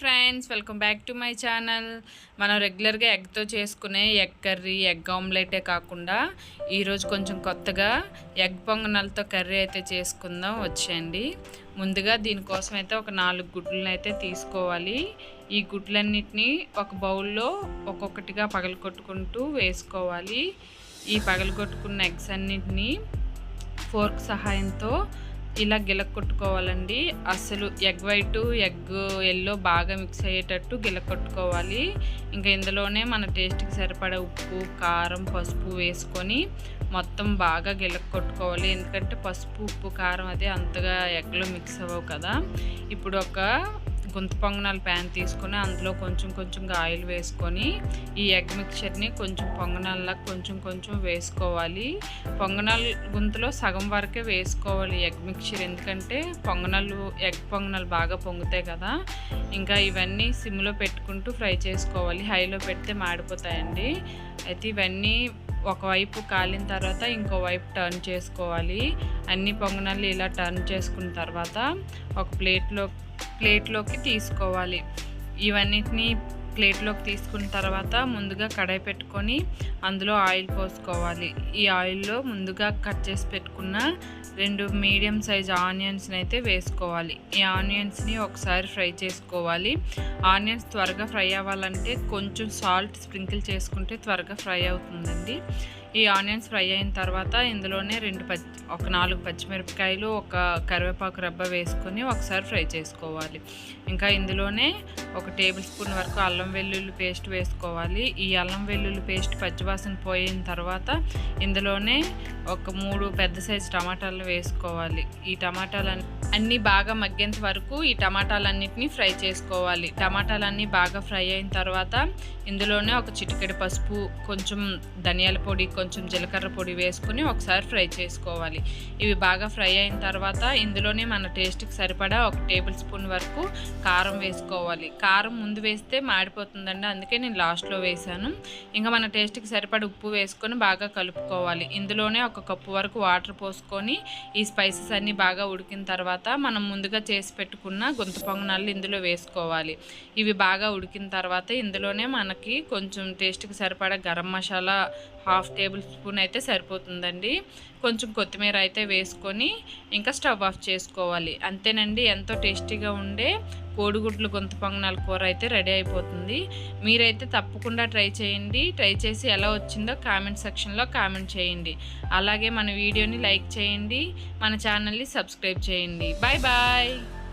Friends welcome back to my channel మనం రెగ్యులర్గా ఎగ్తో చేసుకునే ఎగ్ కర్రీ ఎగ్ ఆమ్లెటే కాకుండా ఈరోజు కొంచెం కొత్తగా ఎగ్ పొంగనాలతో కర్రీ అయితే చేసుకుందాం వచ్చేయండి. ముందుగా దీనికోసం అయితే ఒక నాలుగు గుడ్లను అయితే తీసుకోవాలి. ఈ గుడ్లన్నిటిని ఒక బౌల్లో ఒక్కొక్కటిగా పగలగొట్టుకుంటూ వేసుకోవాలి. ఈ పగలగొట్టుకున్న ఎగ్స్ అన్నిటినీ ఫోర్క్ సహాయంతో ఇలా గిలక్ కొట్టుకోవాలండి అసలు ఎగ్ వైట్ ఎగ్ ఎల్లో బాగా మిక్స్ అయ్యేటట్టు గిలక్ కొట్టుకోవాలి ఇంకా ఇందులోనే మన టేస్ట్కి సరిపడే ఉప్పు కారం పసుపు వేసుకొని మొత్తం బాగా గిలక్ కొట్టుకోవాలి ఎందుకంటే పసుపు ఉప్పు కారం అదే అంతగా ఎగ్లో మిక్స్ అవ్వవు కదా. ఇప్పుడు ఒక గుంత పొంగనాలు ప్యాన్ తీసుకొని అందులో కొంచెం కొంచెంగా ఆయిల్ వేసుకొని ఈ ఎగ్ మిక్చర్ని కొంచెం పొంగనాల్లా కొంచెం కొంచెం వేసుకోవాలి. పొంగనాలు గుంతలో సగం వరకే వేసుకోవాలి ఎగ్ మిక్చర్. ఎందుకంటే పొంగనాలు ఎగ్ పొంగనాలు బాగా పొంగుతాయి కదా. ఇంకా ఇవన్నీ సిమ్లో పెట్టుకుంటూ ఫ్రై చేసుకోవాలి. హైలో పెడితే మాడిపోతాయండి. అయితే ఇవన్నీ ఒకవైపు కాలిన తర్వాత ఇంకో వైపు టర్న్ చేసుకోవాలి. అన్ని పొంగనాలు ఇలా టర్న్ చేసుకున్న తర్వాత ఒక ప్లేట్లో ప్లేట్లోకి తీసుకోవాలి. ఇవన్నిటిని ప్లేట్లోకి తీసుకున్న తర్వాత ముందుగా కడాయి పెట్టుకొని అందులో ఆయిల్ పోసుకోవాలి. ఈ ఆయిల్లో ముందుగా కట్ చేసి పెట్టుకున్న రెండు మీడియం సైజ్ ఆనియన్స్ని అయితే వేసుకోవాలి. ఈ ఆనియన్స్ని ఒకసారి ఫ్రై చేసుకోవాలి. ఆనియన్స్ త్వరగా ఫ్రై అవ్వాలంటే కొంచెం సాల్ట్ స్ప్రింకిల్ చేసుకుంటే త్వరగా ఫ్రై అవుతుందండి. ఈ ఆనియన్స్ ఫ్రై అయిన తర్వాత ఇందులోనే రెండు పచ్చి ఒక నాలుగు పచ్చిమిరపకాయలు ఒక కరివేపాకు రబ్బ వేసుకొని ఒకసారి ఫ్రై చేసుకోవాలి. ఇంకా ఇందులోనే ఒక టేబుల్ స్పూన్ వరకు అల్లం వెల్లుల్లి పేస్ట్ వేసుకోవాలి. ఈ అల్లం వెల్లుల్లి పేస్ట్ పచ్చివాసన పోయిన తర్వాత ఇందులోనే ఒక మూడు పెద్ద సైజు టమాటాలు వేసుకోవాలి. ఈ టమాటాలు అన్నీ బాగా మగ్గేంత వరకు ఈ టమాటాలన్నిటిని ఫ్రై చేసుకోవాలి. టమాటాలన్నీ బాగా ఫ్రై అయిన తర్వాత ఇందులోనే ఒక చిటికెడు పసుపు కొంచెం ధనియాల పొడి కొంచెం జీలకర్ర పొడి వేసుకొని ఒకసారి ఫ్రై చేసుకోవాలి. ఇవి బాగా ఫ్రై అయిన తర్వాత ఇందులోనే మన టేస్ట్కి సరిపడా ఒక టేబుల్ స్పూన్ వరకు కారం వేసుకోవాలి. కారం ముందు వేస్తే మాడిపోతుందండి. అందుకే నేను లాస్ట్లో వేసాను ఇంకా మన టేస్ట్కి సరిపడా ఉప్పు వేసుకొని బాగా కలుపుకోవాలి. ఇందులోనే ఒక కప్పు వరకు వాటర్ పోసుకొని ఈ స్పైసెస్ అన్నీ బాగా ఉడికిన తర్వాత మనం ముందుగా చేసి పెట్టుకున్న గొంతు పొంగనాలు ఇందులో వేసుకోవాలి. ఇవి బాగా ఉడికిన తర్వాత ఇందులోనే మనకి కొంచెం టేస్ట్కి సరిపడా garam masala half tablespoon అయితే సరిపోతుందండి. కొంచెం కొత్తిమీర అయితే వేసుకొని ఇంకా స్టవ్ ఆఫ్ చేసుకోవాలి. అంతేనండి ఎంతో టేస్టీగా ఉండే కోడిగుడ్లు గొంతు పొంగనాల కూర అయితే రెడీ అయిపోతుంది. మీరైతే తప్పకుండా ట్రై చేయండి. ట్రై చేసి ఎలా వచ్చిందో కామెంట్ సెక్షన్లో కామెంట్ చేయండి. అలాగే మన వీడియోని లైక్ చేయండి. మన ఛానల్ని సబ్స్క్రైబ్ చేయండి. Bye bye.